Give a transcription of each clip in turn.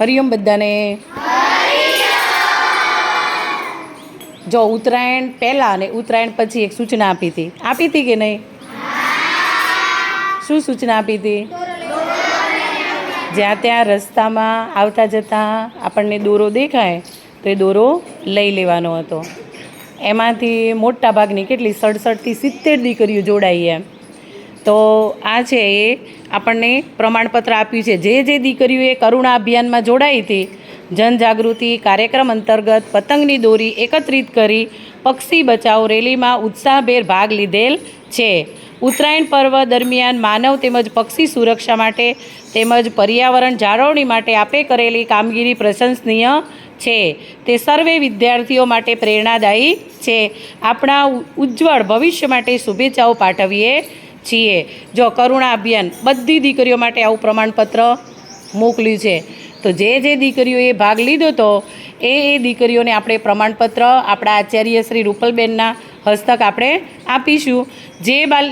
હરિયમ બધાને. જો ઉત્તરાયણ પહેલાં અને ઉત્તરાયણ પછી એક સૂચના આપી હતી. આપી હતી કે નહીં? શું સૂચના આપી હતી? જ્યાં ત્યાં રસ્તામાં આવતા જતાં આપણને દોરો દેખાય, તો એ દોરો લઈ લેવાનો હતો. એમાંથી મોટા ભાગની કેટલી સડસઠથી સિત્તેર દીકરીઓ જોડાઈ એમ. તો આ છે એ આપણને પ્રમાણપત્ર આપ્યું છે. જે જે દીકરીઓએ કરુણા અભિયાનમાં જોડાઈ હતી, જનજાગૃતિ કાર્યક્રમ અંતર્ગત પતંગની દોરી એકત્રિત કરી પક્ષી બચાવ રેલીમાં ઉત્સાહભેર ભાગ લીધેલ છે. ઉત્તરાયણ પર્વ દરમિયાન માનવ તેમજ પક્ષી સુરક્ષા માટે તેમજ પર્યાવરણ જાળવણી માટે આપે કરેલી કામગીરી પ્રશંસનીય છે. તે સર્વે વિદ્યાર્થીઓ માટે પ્રેરણાદાયી છે. આપણા ઉજ્જવળ ભવિષ્ય માટે શુભેચ્છાઓ પાઠવીએ છીએ. જો કરુણા અભિયાન બધી દીકરીઓ માટે આવું પ્રમાણપત્ર મોકલ્યું છે, તો જે જે દીકરીઓએ ભાગ લીધો તો એ એ દીકરીઓને આપણે પ્રમાણપત્ર આપણા આચાર્ય શ્રી રૂપલબેનના હસ્તક આપણે આપીશું. જે બાલ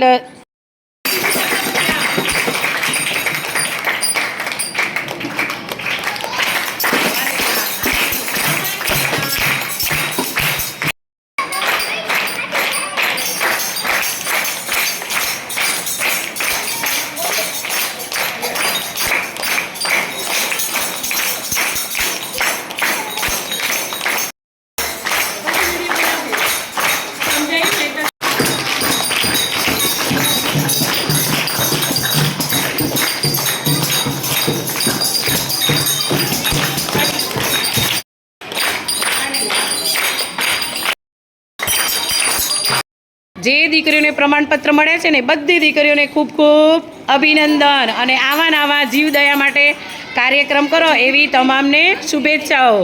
જે દીકરીઓને પ્રમાણપત્ર મળે છે ને બધી દીકરીઓને ખૂબ ખૂબ અભિનંદન અને આવા આવા જીવદયા માટે કાર્યક્રમ કરો એવી તમામને શુભેચ્છાઓ.